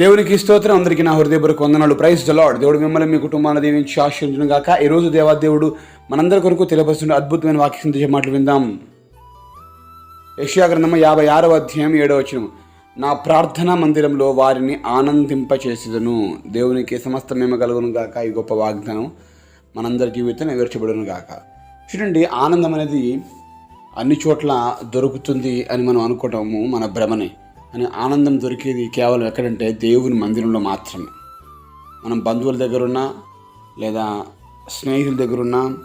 దేవునికి స్తోత్రం. అందరికీ నా హృదయపూర్వక వందనాలు. ప్రైజ్ ద లాడ్ దేవుడు మిమ్మల్ని మీ కుటుంబాన్ని దీవించి ఆశ్రయించును గాక. ఈరోజు దేవాదేవుడు మనందరి కొరకు తెలియపరుస్తున్న అద్భుతమైన వాక్యం తీసే మాటలు విందాం. యెషయా యాభై ఆరవ అధ్యాయం ఏడవ వచ్చిన నా ప్రార్థనా మందిరంలో వారిని ఆనందింపచేసేదను. దేవునికి సమస్త మేము కలుగును గాక. ఈ గొప్ప వాగ్దానం మనందరి జీవితం నెరవేర్చబడును గాక. చూడండి ఆనందం అనేది అన్ని చోట్ల దొరుకుతుంది అని మనం అనుకోవటము మన భ్రమనే. అని ఆనందం దొరికేది కేవలం ఎక్కడంటే దేవుని మందిరంలో మాత్రమే. మనం బంధువుల దగ్గరున్నా లేదా స్నేహితుల దగ్గర ఉన్నా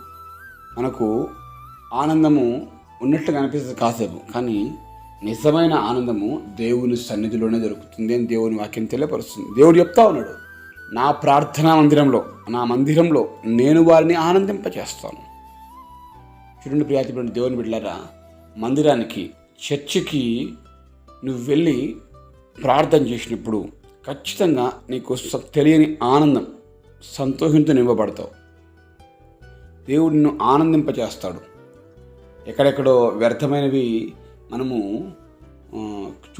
మనకు ఆనందము ఉన్నట్టుగా అనిపిస్తుంది కాసేపు. కానీ నిజమైన ఆనందము దేవుని సన్నిధిలోనే దొరుకుతుంది అని దేవుని వాక్యం తెలియపరుస్తుంది. దేవుడు చెప్తా ఉన్నాడు నా ప్రార్థనా మందిరంలో నా మందిరంలో నేను వారిని ఆనందింపచేస్తాను. చూడండి ప్రియాతి దేవుని బిడ్డారా మందిరానికి చర్చికి నువ్వు వెళ్ళి ప్రార్థన చేసినప్పుడు ఖచ్చితంగా నీకు తెలియని ఆనందం సంతోషంతో నింపబడతావు. దేవుడు నిన్ను ఆనందింపచేస్తాడు. ఎక్కడెక్కడో వ్యర్థమైనవి మనము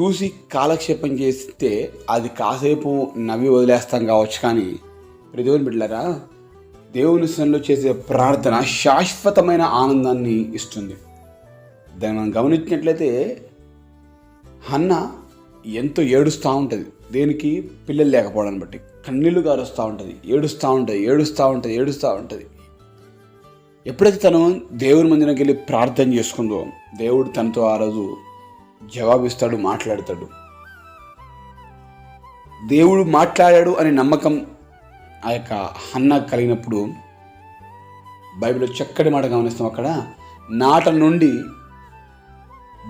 చూసి కాలక్షేపం చేస్తే అది కాసేపు నవ్వి వదిలేస్తాం కావచ్చు కానీ ఇప్పుడు దేవుని బిడ్డలారా దేవుని సన్నిలో చేసే ప్రార్థన శాశ్వతమైన ఆనందాన్ని ఇస్తుంది. దాన్ని మనం గమనించినట్లయితే హన్న ఎంతో ఏడుస్తూ ఉంటుంది. దేనికి? పిల్లలు లేకపోవడాన్ని బట్టి. కన్నీళ్ళు గారుస్తూ ఉంటుంది. ఏడుస్తూ ఉంటుంది ఏడుస్తూ ఉంటుంది ఏడుస్తూ ఉంటుంది. ఎప్పుడైతే తను దేవుని మందిరంకి వెళ్ళి ప్రార్థన చేసుకుందో దేవుడు తనతో ఆ రోజు జవాబిస్తాడు మాట్లాడతాడు. దేవుడు మాట్లాడాడు అనే నమ్మకం ఆ యొక్క హన్న కలిగినప్పుడు బైబిల్లో చక్కటి మాట గమనిస్తాం అక్కడ. నాట నుండి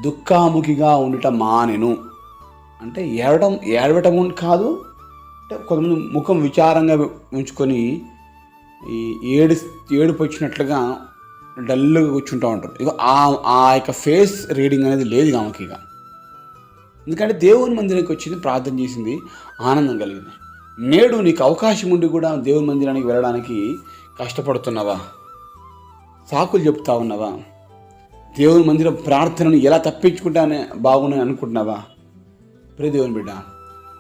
దుఃఖాముఖిగా ఉండుట మానెను. అంటే ఏడవడం ఏడవటం కాదు అంటే కొంతమంది ముఖం విచారంగా ఉంచుకొని ఈ ఏడు ఏడుపు వచ్చినట్లుగా డల్గా కూర్చుంటూ ఉంటారు. ఇక ఆ ఆ యొక్క ఫేస్ రీడింగ్ అనేది లేదు ఆమెకి ఇక ఎందుకంటే దేవుని మందిరానికి వచ్చింది ప్రార్థన చేసింది ఆనందం కలిగింది. నేడు నీకు అవకాశం ఉండి కూడా దేవుని మందిరానికి వెళ్ళడానికి కష్టపడుతున్నావా? సాకులు చెప్తా ఉన్నావా? దేవుని మందిరం ప్రార్థనను ఎలా తప్పించుకుంటానే బాగున్నాయి అనుకుంటున్నావా? ప్రే దేవుని బిడ్డ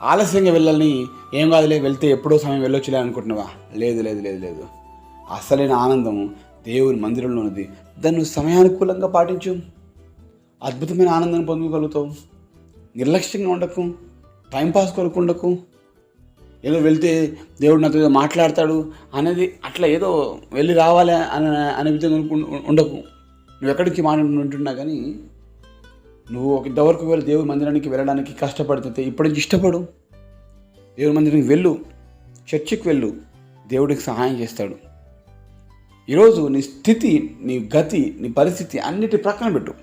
ఆలస్యంగా వెళ్ళాలని ఏం కాదులే వెళ్తే ఎప్పుడో సమయం వెళ్ళొచ్చులే అనుకుంటున్నావా? లేదు లేదు లేదు లేదు. అసలైన ఆనందం దేవుని మందిరంలో ఉన్నది దాన్ని సమయానుకూలంగా పాటించు. అద్భుతమైన ఆనందాన్ని పొందగలుగుతావు. నిర్లక్ష్యంగా ఉండకు. టైంపాస్ కొరకు ఉండకు. ఏదో వెళ్తే దేవుడు నాతో ఏదో మాట్లాడతాడు అనేది అట్లా ఏదో వెళ్ళి రావాలి అని అనే విధంగా ఉండకు. నువ్వు ఎక్కడికి మాట్లాడుకుంటున్నా కానీ నువ్వు ఒక ఇంతవరకు వెళ్ళి దేవుడి మందిరానికి వెళ్ళడానికి కష్టపడితే ఇప్పటి నుంచి ఇష్టపడు. దేవుడి మందిరానికి వెళ్ళు. చర్చికి వెళ్ళు. దేవుడికి సహాయం చేస్తాడు. ఈరోజు నీ స్థితి నీ గతి నీ పరిస్థితి అన్నిటి ప్రక్కన పెట్టు.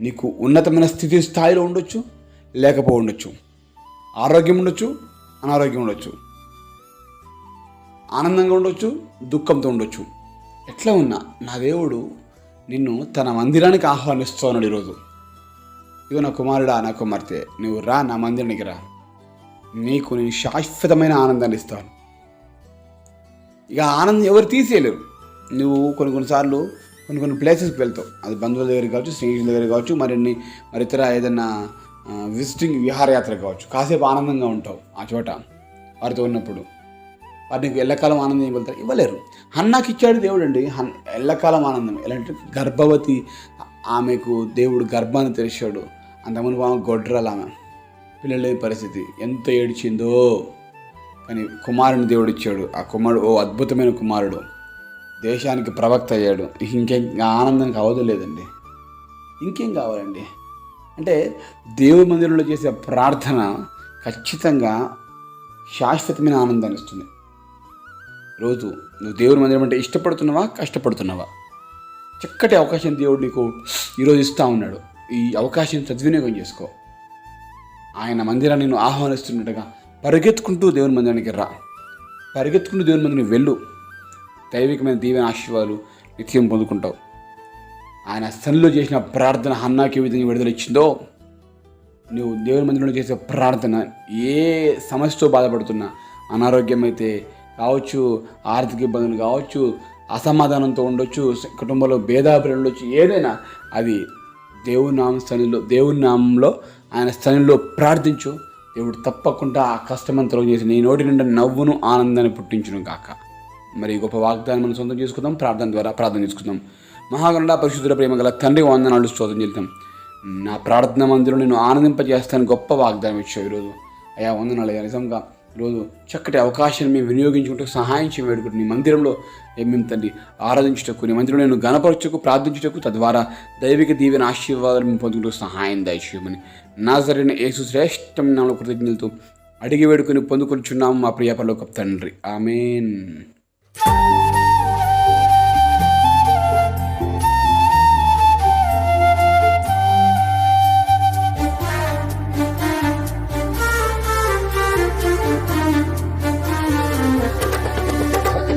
నీకు ఉన్నతమైన స్థితి స్థాయిలో ఉండొచ్చు లేకపో ఉండొచ్చు. ఆరోగ్యం ఉండొచ్చు అనారోగ్యం ఉండొచ్చు. ఆనందంగా ఉండొచ్చు దుఃఖంతో ఉండొచ్చు. ఎట్లా ఉన్నా నా దేవుడు నిన్ను తన మందిరానికి ఆహ్వానిస్తున్నాడు ఈరోజు. ఇదిగో నా కుమారుడా నా కుమార్తె నువ్వు రా నా మందిరానికి రా. నీకు నేను శాశ్వతమైన ఆనందాన్ని ఇస్తాను. ఇక ఆనందం ఎవరు తీసేయలేరు. నువ్వు కొన్ని కొన్నిసార్లు కొన్ని కొన్ని ప్లేసెస్కి వెళ్తావు. అది బంధువుల దగ్గర కావచ్చు స్నేహితుల దగ్గర కావచ్చు మరిన్ని మరి ఇతర ఏదైనా విజిటింగ్ విహారయాత్ర కావచ్చు. కాసేపు ఆనందంగా ఉంటావు ఆ చోట వారితో ఉన్నప్పుడు. వారు నీకు ఎల్లకాలం ఆనందం ఇవ్వగలుగుతారు. ఇవ్వలేరు. హన్నాకి ఇచ్చాడు దేవుడు అండి హన్ ఎల్లకాలం ఆనందం. ఎలా అంటే గర్భవతి ఆమెకు దేవుడు గర్భాన్ని తెరిచాడు. అంతకుముందు ఆమె గొడ్రాలు ఆమె. పిల్లలేని పరిస్థితి. ఎంత ఏడ్చిందో. కానీ కుమారుని దేవుడు ఇచ్చాడు. ఆ కుమారుడు ఓ అద్భుతమైన కుమారుడు. దేశానికి ప్రవక్త అయ్యాడు. ఇంకేం ఆనందానికి అవదు లేదండి. ఇంకేం కావాలండి? అంటే దేవుడి మందిరంలో చేసే ప్రార్థన ఖచ్చితంగా శాశ్వతమైన ఆనందాన్ని ఇస్తుంది. రోజు నువ్వు దేవుని మందిరం అంటే ఇష్టపడుతున్నావా కష్టపడుతున్నావా? చక్కటి అవకాశం దేవుడు నీకు ఈరోజు ఇస్తూ ఉన్నాడు. ఈ అవకాశం సద్వినియోగం చేసుకో. ఆయన మందిరాన్ని నేను ఆహ్వానిస్తున్నట్టుగా పరిగెత్తుకుంటూ దేవుని మందిరానికి రా. పరిగెత్తుకుంటూ దేవుని మందిరానికి వెళ్ళు. దైవికమైన దీవెన ఆశీర్వాదాలు నిత్యం పొందుకుంటావు. ఆయన సన్నిలో చేసిన ప్రార్థన హన్నాకి ఏ విధంగా విడుదల ఇచ్చిందో నువ్వు దేవుని మందిరంలో చేసే ప్రార్థన ఏ సమస్యతో బాధపడుతున్నా అనారోగ్యం అయితే కావచ్చు ఆర్థిక ఇబ్బందులు కావచ్చు అసమాధానంతో ఉండొచ్చు కుటుంబంలో భేదాభిలు ఉండొచ్చు ఏదైనా అది దేవుని నామ స్థానంలో దేవుని నామంలో ఆయన స్థానంలో ప్రార్థించు. దేవుడు తప్పకుండా ఆ కష్టమంతలో చేసి నీ నోటి నుండి నవ్వును ఆనందాన్ని పుట్టించును కాక మరి గొప్ప వాగ్దానం మనం సొంతం చేసుకుందాం ప్రార్థన ద్వారా ప్రార్థన చేసుకుందాం. మహాగణుడ పరిశుద్ధుల ప్రేమ గల తండ్రి వందనాలు స్తోత్రం చెల్తాం నా ప్రార్థన మందిరం నేను ఆనందింపజేస్తాను గొప్ప వాగ్దానం ఇచ్చావు ఈరోజు. అయా వందనాలు అయ్యా నిజంగా ఈరోజు చక్కటి అవకాశాన్ని మేము వినియోగించుకుంటూ సహాయం చేయ నీ మందిరంలో మేము తండ్రి ఆరాధించుటకు నీ మందిరంలో నేను గణపరచకు ప్రార్థించుటకు తద్వారా దైవిక దీవెన ఆశీర్వాదాలు మేము పొందుకుంటూ సహాయం దయచేయమని నా జరిగిన యేసు శ్రేష్టమైన కృతజ్ఞతలతో అడిగి వేడుకొని పొందుకొనిచున్నాము మా ప్రియ ఒక తండ్రి. ఆమెన్.